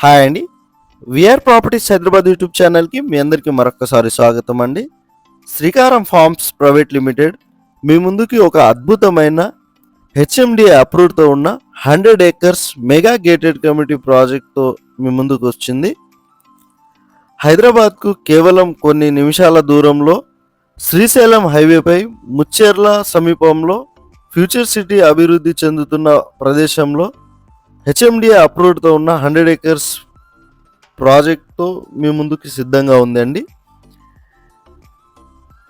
Hi అండి. VR properties Hyderabad YouTube ఛానల్కి మీ అందరికీ మరొకసారి స్వాగతం అండి. శ్రీకారం ఫార్మ్స్ ప్రైవేట్ లిమిటెడ్ మీ ముందుకి ఒక అద్భుతమైన హెచ్ఎండి అప్రూవ్డ్తో ఉన్న hundred acres mega gated committee ప్రాజెక్ట్తో మీ ముందుకు వచ్చింది. హైదరాబాద్కు కేవలం కొన్ని నిమిషాల దూరంలో శ్రీశైలం హైవేపై ముచ్చెర్ల సమీపంలో ఫ్యూచర్ సిటీ అభివృద్ధి చెందుతున్న ప్రదేశంలో హెచ్ఎండిఏ అప్రూవ్డ్తో ఉన్న హండ్రెడ్ ఏకర్స్ ప్రాజెక్ట్తో మీ ముందుకి సిద్ధంగా ఉందండి.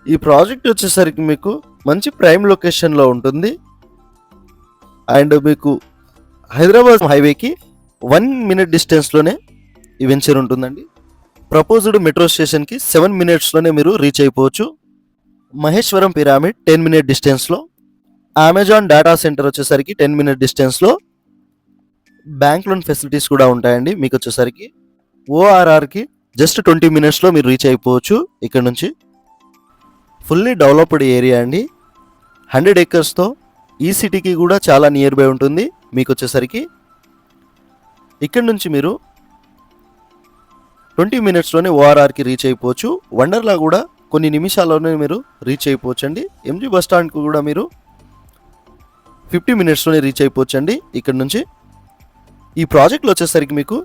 ఈ ప్రాజెక్ట్ వచ్చేసరికి మీకు మంచి ప్రైమ్ లొకేషన్లో ఉంటుంది. అండ్ మీకు హైదరాబాద్ హైవేకి వన్ మినిట్ డిస్టెన్స్లోనే ఈ వెంచర్ ఉంటుందండి. ప్రపోజ్డ్ మెట్రో స్టేషన్కి సెవెన్ మినిట్స్లోనే మీరు రీచ్ అయిపోవచ్చు. మహేశ్వరం పిరామిడ్ టెన్ మినిట్ డిస్టెన్స్లో. అమెజాన్ డేటా సెంటర్ వచ్చేసరికి టెన్ మినిట్ డిస్టెన్స్లో. బ్యాంక్ లోన్ ఫెసిలిటీస్ కూడా ఉంటాయండి. మీకు వచ్చేసరికి ఓఆర్ఆర్కి జస్ట్ ట్వంటీ మినిట్స్లో మీరు రీచ్ అయిపోవచ్చు ఇక్కడ నుంచి. ఫుల్లీ డెవలప్డ్ ఏరియా అండి. హండ్రెడ్ ఏకర్స్తో ఈ సిటీకి కూడా చాలా నియర్ బై ఉంటుంది. మీకు వచ్చేసరికి ఇక్కడ నుంచి మీరు ట్వంటీ మినిట్స్లోనే ఓఆర్ఆర్కి రీచ్ అయిపోవచ్చు. వండర్లా కూడా కొన్ని నిమిషాల్లోనే మీరు రీచ్ అయిపోవచ్చు అండి ఎంజీ బస్ స్టాండ్కు కూడా మీరు ఫిఫ్టీ మినిట్స్లోనే రీచ్ అయిపోవచ్చు అండి ఇక్కడ నుంచి ఈ ప్రాజెక్ట్లో వచ్చేసరికి మీకు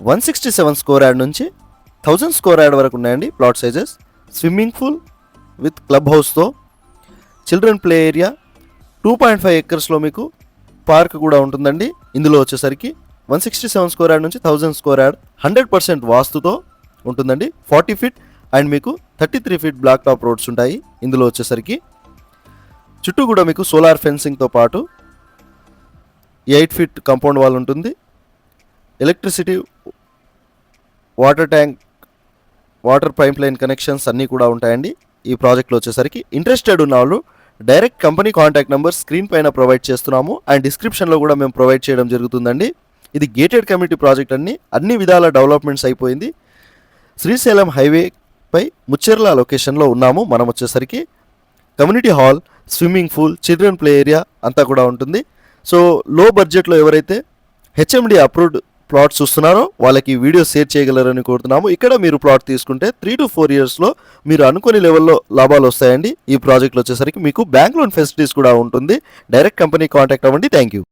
one sixty seven square yard నుంచి థౌజండ్ స్కోర్ యాడ్ వరకు ఉన్నాయండి plot sizes. Swimming pool with club హౌస్తో children play area two point five ఎకర్స్లో మీకు పార్క్ కూడా ఉంటుందండి. ఇందులో వచ్చేసరికి one sixty seven square yard నుంచి thousand square yard hundred percent వాస్తుతో ఉంటుందండి. ఫార్టీ ఫీట్ అండ్ మీకు thirty three feet black top roads ఉంటాయి. ఇందులో వచ్చేసరికి చుట్టూ కూడా మీకు సోలార్ ఫెన్సింగ్తో పాటు ఎయిట్ ఫీట్ కాంపౌండ్ వాల్ ఉంటుంది. Electricity water tank water pipe line connections అన్నీ కూడా ఉంటాయండి ఈ ప్రాజెక్ట్లో వచ్చేసరికి. ఇంట్రెస్టెడ్ ఉన్న వాళ్ళు direct company contact number screen పైన ప్రొవైడ్ చేస్తున్నాము. అండ్ డిస్క్రిప్షన్లో కూడా మేము ప్రొవైడ్ చేయడం జరుగుతుందండి. ఇది గేటెడ్ కమ్యూనిటీ ప్రాజెక్ట్ అన్ని అన్ని విధాల డెవలప్మెంట్స్ అయిపోయింది. శ్రీశైలం హైవేపై ముచ్చెర్ల లొకేషన్లో ఉన్నాము. మనం వచ్చేసరికి community hall swimming pool children play area అంతా కూడా ఉంటుంది. సో లో బడ్జెట్లో ఎవరైతే హెచ్ఎండి అప్రూవ్డ్ ప్లాట్ చూస్తున్నారో వాళ్ళకి వీడియో షేర్ చేయగలరని కోరుతున్నాము. ఇక్కడ మీరు ప్లాట్ తీసుకుంటే త్రీ టు ఫోర్ ఇయర్స్లో మీరు అనుకునే లెవెల్లో లాభాలు వస్తాయండి. ఈ ప్రాజెక్ట్లో వచ్చేసరికి మీకు బ్యాంక్ లోన్ ఫెసిలిటీస్ కూడా ఉంటుంది. డైరెక్ట్ కంపెనీ కాంటాక్ట్ అవ్వండి. Thank you